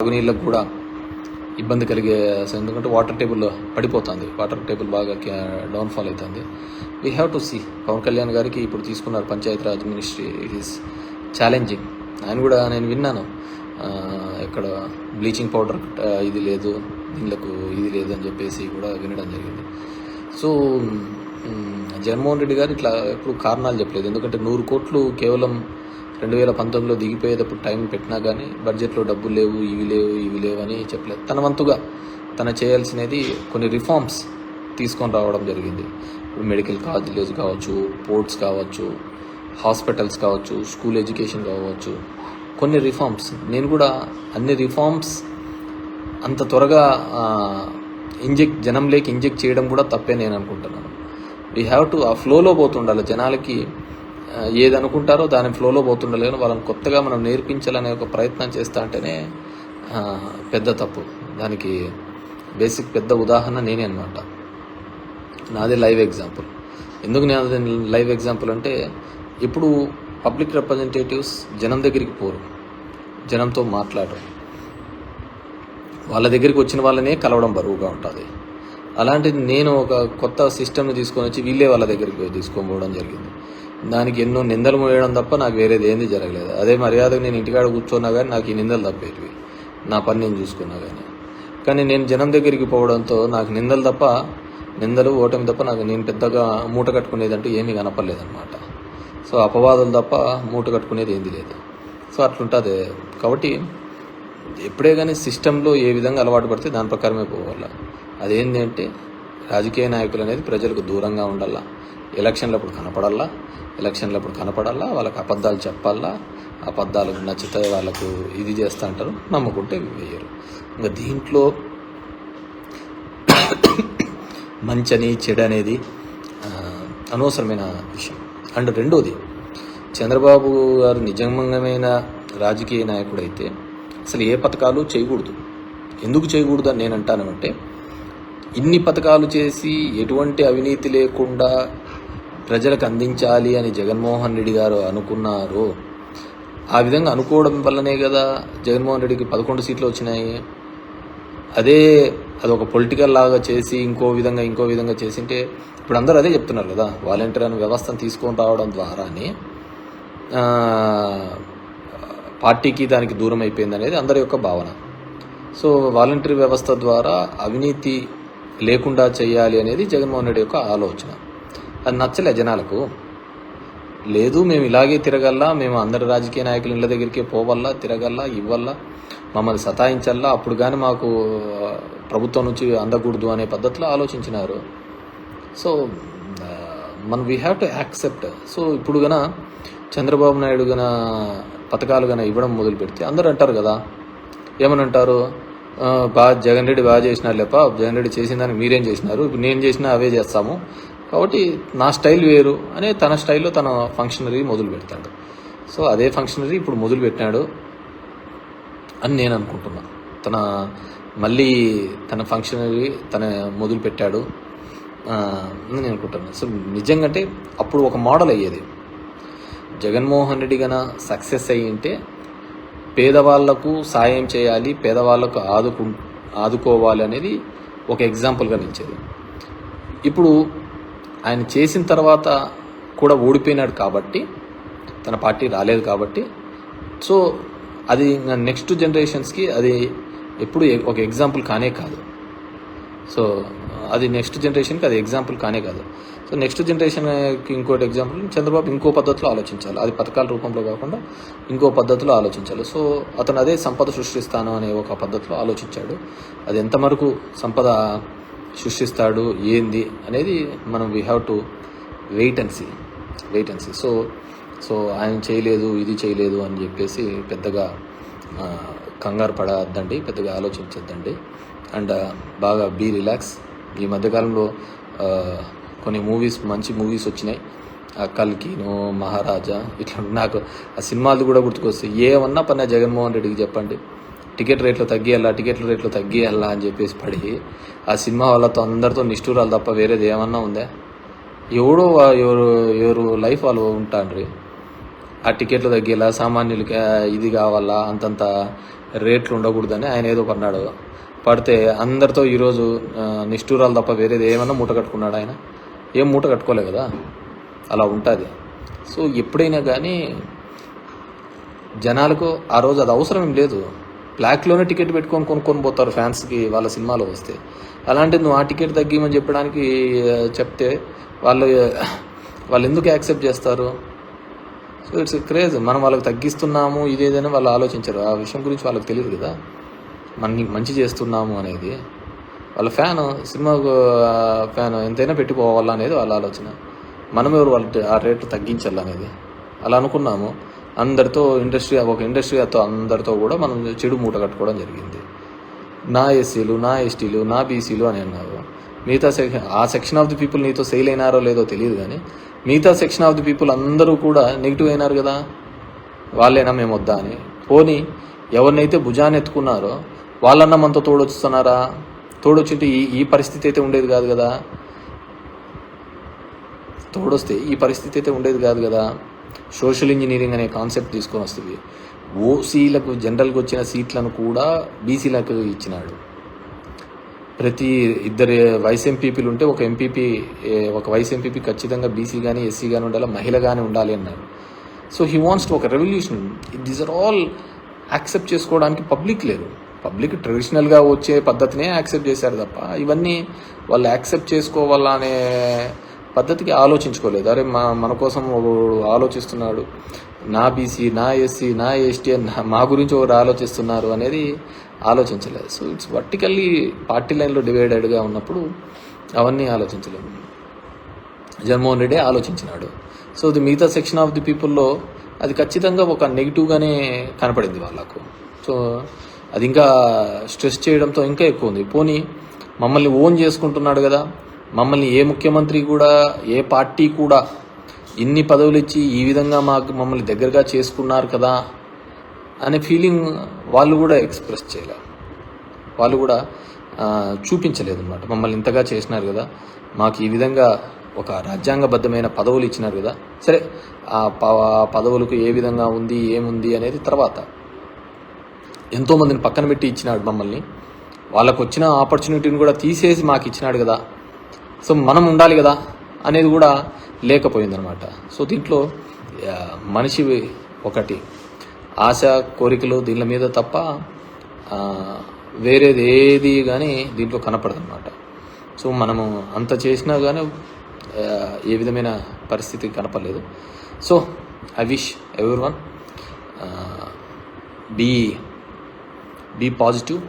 తాగునీళ్ళకు కూడా ఇబ్బంది కలిగే ఎందుకంటే వాటర్ టేబుల్ పడిపోతుంది. వాటర్ టేబుల్ బాగా డౌన్ఫాల్ అవుతుంది. We have to see Pawan Kalyan గారికి ఇప్పుడు తీసుకున్నారు Panchayat Raj ministry. It is challenging ఆయన కూడా నేను విన్నాను. ఇక్కడ బ్లీచింగ్ పౌడర్ ఇది లేదు నీళ్ళకు ఇది లేదు అని చెప్పేసి కూడా వినడం జరిగింది. సో జగన్మోహన్ రెడ్డి గారు ఇట్లా ఎప్పుడు కారణాలు చెప్పలేదు. ఎందుకంటే నూరు కోట్లు కేవలం రెండు వేల పంతొమ్మిదిలో దిగిపోయేటప్పుడు టైం పెట్టినా కానీ బడ్జెట్లో డబ్బులు లేవు ఇవి లేవు ఇవి లేవు అని చెప్పలేదు. తన వంతుగా తన చేయాల్సినది కొన్ని రిఫార్మ్స్ తీసుకొని రావడం జరిగింది. మెడికల్ కాలేజెస్ కావచ్చు పోర్ట్స్ కావచ్చు హాస్పిటల్స్ కావచ్చు స్కూల్ ఎడ్యుకేషన్ కావచ్చు. కొన్ని రిఫార్మ్స్. నేను కూడా అన్ని రిఫార్మ్స్ అంత త్వరగా ఇంజెక్ట్ జనంలోకి ఇంజెక్ట్ చేయడం కూడా తప్పే నేను అనుకుంటున్నాను. వీ హ్యావ్ టు ఆ ఫ్లోలో పోతుండాలి జనాలకి ఏది అనుకుంటారో దాని ఫ్లోలో పోతుండలేను. వాళ్ళని కొత్తగా మనం నేర్పించాలనే ఒక ప్రయత్నం చేస్తా అంటేనే పెద్ద తప్పు. దానికి బేసిక్ పెద్ద ఉదాహరణ నేనే అనమాట నాది లైవ్ ఎగ్జాంపుల్. ఎందుకు నేను లైవ్ ఎగ్జాంపుల్ అంటే ఇప్పుడు పబ్లిక్ రిప్రజెంటేటివ్స్ జనం దగ్గరికి పోరు. జనంతో మాట్లాడరు. వాళ్ళ దగ్గరికి వచ్చిన వాళ్ళనే కలవడం బరువుగా ఉంటుంది. అలాంటిది నేను ఒక కొత్త సిస్టమ్ని తీసుకొని వచ్చి వీళ్ళే వాళ్ళ దగ్గరికి తీసుకొని పోవడం జరిగింది. దానికి ఎన్నో నిందలు మోయడం తప్ప నాకు వేరేది ఏంది జరగలేదు. అదే మర్యాదకు నేను ఇంటికాడ కూర్చున్నా కానీ నాకు ఈ నిందలు తప్పేటివి. నా పని నేను చూసుకున్నా కానీ కానీ నేను జనం దగ్గరికి పోవడంతో నాకు నిందలు తప్ప నిందలు ఓటమి తప్ప నాకు నేను పెద్దగా మూట కట్టుకునేదంటూ ఏమీ కనపడలేదన్నమాట. సో అపవాదులు తప్ప మూట కట్టుకునేది ఏంది లేదు. సో అట్లుంటుంది. కాబట్టి ఎప్పుడే కానీ సిస్టంలో ఏ విధంగా అలవాటు పడితే దాని ప్రకారమే పోవాలా. అదేంటి అంటే రాజకీయ నాయకులు అనేది ప్రజలకు దూరంగా ఉండాలా. ఎలక్షన్లప్పుడు కనపడాలా ఎలక్షన్లప్పుడు కనపడాలా వాళ్ళకి అబద్ధాలు చెప్పాలా అబద్ధాలు నచ్చితే వాళ్ళకు ఇది చేస్తా అంటారు. నమ్ముకుంటే వేయరు. ఇంకా దీంట్లో మంచని చెడు అనేది అనవసరమైన విషయం. అండ్ రెండోది చంద్రబాబు గారు నిజమైన రాజకీయ నాయకుడైతే అసలు ఏ పథకాలు చేయకూడదు. ఎందుకు చేయకూడదు అని నేను అంటాను అంటే ఇన్ని పథకాలు చేసి ఎటువంటి అవినీతి లేకుండా ప్రజలకు అందించాలి అని జగన్మోహన్ రెడ్డి గారు అనుకున్నారు ఆ విధంగా అనుకోవడం వల్లనే కదా జగన్మోహన్ రెడ్డికి పదకొండు సీట్లు వచ్చినాయి. అదే అది ఒక పొలిటికల్ లాగా చేసి ఇంకో విధంగా ఇంకో విధంగా చేసింటే ఇప్పుడు అందరూ అదే చెప్తున్నారు కదా వాలంటీర్ అనే వ్యవస్థను తీసుకొని రావడం ద్వారానే పార్టీకి దానికి దూరం అయిపోయింది అనేది అందరి యొక్క భావన. సో వాలంటీర్ వ్యవస్థ ద్వారా అవినీతి లేకుండా చేయాలి అనేది జగన్మోహన్ రెడ్డి యొక్క ఆలోచన. అది నచ్చలే జనాలకు. లేదు మేము ఇలాగే తిరగల్లా మేము అందరి రాజకీయ నాయకులు ఇళ్ళ దగ్గరికి పోవల్లా తిరగల్లా ఇవ్వల్లా మమ్మల్ని సతాయించల్లా అప్పుడు కానీ మాకు ప్రభుత్వం నుంచి అందకూడదు అనే పద్ధతిలో ఆలోచించినారు. సో ఆ, మనం we have to accept so ఇప్పుడు గన చంద్రబాబు నాయుడు గన పథకాలు గన ఇవ్వడం మొదలు పెడితే అందరూ అంటారు కదా ఏమని అంటారు బాగా జగన్ రెడ్డి బాగా చేసినారు లేప జగన్ రెడ్డి చేసిన దానికి మీరేం చేసినారు? ఇప్పుడు నేను చేసినా అవే చేస్తాము. కాబట్టి నా స్టైల్ వేరు అనే తన స్టైల్లో తన ఫంక్షనరీ మొదలు పెడతాడు. సో అదే ఫంక్షనరీ ఇప్పుడు మొదలు పెట్టినాడు అని నేను అనుకుంటున్నా. తన మళ్ళీ తన ఫంక్షనరీ తన మొదలు పెట్టాడు అని నేను అనుకుంటున్నాను సో నిజంగా అంటే అప్పుడు ఒక మోడల్ అయ్యేది. జగన్మోహన్ రెడ్డి గన సక్సెస్ అయ్యి ఉంటే పేదవాళ్ళకు సాయం చేయాలి పేదవాళ్ళకు ఆదుకు ఆదుకోవాలి అనేది ఒక ఎగ్జాంపుల్గా నిలిచేది. ఇప్పుడు ఆయన చేసిన తర్వాత కూడా ఓడిపోయినాడు కాబట్టి తన పార్టీ రాలేదు కాబట్టి. సో అది నెక్స్ట్ జనరేషన్స్కి అది ఎప్పుడు ఒక ఎగ్జాంపుల్ కానే కాదు. సో అది నెక్స్ట్ జనరేషన్కి అది ఎగ్జాంపుల్ కానే కాదు. సో నెక్స్ట్ జనరేషన్కి ఇంకోటి ఎగ్జాంపుల్ చంద్రబాబు ఇంకో పద్ధతిలో ఆలోచించాలి. అది పథకాల రూపంలో కాకుండా ఇంకో పద్ధతిలో ఆలోచించాలి. సో అతను అదే సంపద సృష్టిస్తాను అనే ఒక పద్ధతిలో ఆలోచించాడు. అది ఎంతవరకు సంపద సృష్టిస్తాడు ఏంది అనేది మనం we have to wait and see wait and see so so ఆయన చేయలేదు ఇది చేయలేదు అని చెప్పేసి పెద్దగా కంగారు పడద్దండి పెద్దగా ఆలోచించద్దండి. అండ్ బాగా బీ రిలాక్స్ ఈ మధ్యకాలంలో కొన్ని మూవీస్ మంచి మూవీస్ వచ్చినాయి. ఆ కల్కిను మహారాజా ఇట్లా నాకు ఆ సినిమాలు కూడా గుర్తుకొస్తాయి. ఏమన్నా పన్నా జగన్మోహన్ రెడ్డికి చెప్పండి. టికెట్ రేట్లు తగ్గియాలా టికెట్ల రేట్లు తగ్గియాలా అని చెప్పేసి పడి ఆ సినిమా వాళ్ళతో అందరితో నిష్ఠూరాలు తప్ప వేరేది ఏమన్నా ఉందా? ఎవడో ఎవరు ఎవరు లైఫ్ వాళ్ళు ఉంటాండ్రి. ఆ టికెట్లు తగ్గేలా సామాన్యులకి ఇది కావాలా అంతంత రేట్లు ఉండకూడదని ఆయన ఏదో కొన్నాడు పడితే అందరితో ఈరోజు నిష్ఠూరాలు తప్ప వేరేది ఏమన్నా మూట కట్టుకున్నాడు ఆయన? ఏం మూట కట్టుకోలే కదా? అలా ఉంటుంది. సో ఎప్పుడైనా కానీ జనాలకు ఆ రోజు అది అవసరం లేదు. బ్లాక్లోనే టికెట్ పెట్టుకొని కొనుక్కొని పోతారు ఫ్యాన్స్కి వాళ్ళ సినిమాలో వస్తే. అలాంటిది నువ్వు ఆ టికెట్ తగ్గిమని చెప్పడానికి చెప్తే వాళ్ళు వాళ్ళు ఎందుకు యాక్సెప్ట్ చేస్తారు? సో ఇట్స్ క్రేజ్ మనం వాళ్ళకి తగ్గిస్తున్నాము ఇదేదని వాళ్ళు ఆలోచించరు. ఆ విషయం గురించి వాళ్ళకి తెలియదు కదా. మనకి మంచి చేస్తున్నాము అనేది. వాళ్ళ ఫ్యాన్ సినిమా ఫ్యాన్ ఎంతైనా పెట్టిపోవాలనేది అనేది వాళ్ళ ఆలోచన. మనం ఎవరు వాళ్ళ ఆ రేటు తగ్గించాలనేది. అలా అనుకున్నాము. అందరితో ఇండస్ట్రీ ఒక ఇండస్ట్రీతో అందరితో కూడా మనం చెడు మూట కట్టుకోవడం జరిగింది. నా ఎస్సీలు నా ఎస్టీలు నా బీసీలు అని అన్నారు. మిగతా సెక్షన్ ఆ సెక్షన్ ఆఫ్ ది పీపుల్ నీతో సెయిల్ అయినారో లేదో తెలియదు కానీ మిగతా సెక్షన్ ఆఫ్ ది పీపుల్ అందరూ కూడా నెగిటివ్ అయినారు కదా? వాళ్ళేనా మేము వద్దా అని. పోనీ ఎవరినైతే భుజాన్ని ఎత్తుకున్నారో వాళ్ళన్నా మనతో తోడొస్తున్నారా తోడొచ్చింటే ఈ ఈ పరిస్థితి అయితే ఉండేది కాదు కదా? తోడొస్తే ఈ పరిస్థితి అయితే ఉండేది కాదు కదా? సోషల్ ఇంజనీరింగ్ అనే కాన్సెప్ట్ తీసుకొని వస్తుంది. ఓసీలకు జనరల్గా వచ్చిన సీట్లను కూడా బీసీలకు ఇచ్చినాడు. ప్రతి ఇద్దరు వైస్ ఎంపీపీలు ఉంటే ఒక ఎంపీపీ ఒక వైస్ ఎంపీపీ ఖచ్చితంగా బీసీ కానీ ఎస్సీ కానీ ఉండాలి మహిళ కానీ ఉండాలి అన్నారు. సో హీ వాంట్స్ టు ఒక revolution. These are all accept చేసుకోవడానికి పబ్లిక్ లేదు. పబ్లిక్ ట్రెడిషనల్గా వచ్చే పద్ధతినే యాక్సెప్ట్ చేశారు తప్ప ఇవన్నీ వాళ్ళు యాక్సెప్ట్ చేసుకోవాలనే పద్ధతికి ఆలోచించుకోలేదు. అరే మా మన కోసం ఒకడు ఆలోచిస్తున్నాడు. నా బీసీ నా ఎస్సీ నా ఎస్టీ మా గురించి ఒకరు ఆలోచిస్తున్నారు అనేది ఆలోచించలేదు. సో ఇట్స్ వర్టికల్లీ పార్టీ లైన్లో డివైడెడ్గా ఉన్నప్పుడు అవన్నీ ఆలోచించలేము. జగన్మోహన్ రెడ్డి ఆలోచించినాడు. సో ది మిగతా సెక్షన్ ఆఫ్ ది పీపుల్లో అది ఖచ్చితంగా ఒక నెగిటివ్గానే కనపడింది వాళ్ళకు. సో అది ఇంకా స్ట్రెస్ చేయడంతో ఇంకా ఎక్కువ ఉంది. పోనీ మమ్మల్ని ఓన్ చేసుకుంటున్నాడు కదా. మమ్మల్ని ఏ ముఖ్యమంత్రి కూడా ఏ పార్టీ కూడా ఇన్ని పదవులు ఇచ్చి ఈ విధంగా మాకు మమ్మల్ని దగ్గరగా చేసుకున్నారు కదా అనే ఫీలింగ్ వాళ్ళు కూడా ఎక్స్ప్రెస్ చేయలేరు వాళ్ళు కూడా చూపించలేదు అనమాట మమ్మల్ని ఇంతగా చేసినారు కదా. మాకు ఈ విధంగా ఒక రాజ్యాంగబద్ధమైన పదవులు ఇచ్చినారు కదా. సరే ఆ ప- ఆ పదవులకు ఏ విధంగా ఉంది ఏముంది అనేది తర్వాత. ఎంతోమందిని పక్కన పెట్టి ఇచ్చినాడు మమ్మల్ని. వాళ్ళకు వచ్చిన ఆపర్చునిటీని కూడా తీసేసి మాకు ఇచ్చినాడు కదా. సో మనం ఉండాలి కదా అనేది కూడా లేకపోయిందనమాట. సో దీంట్లో మనిషి ఒకటి. ఆశ కోరికలు దీని మీద తప్ప వేరేది ఏది కానీ దీంట్లో కనపడదు అనమాట సో మనము అంత చేసినా కానీ ఏ విధమైన పరిస్థితి కనపడలేదు. So I wish everyone be be positive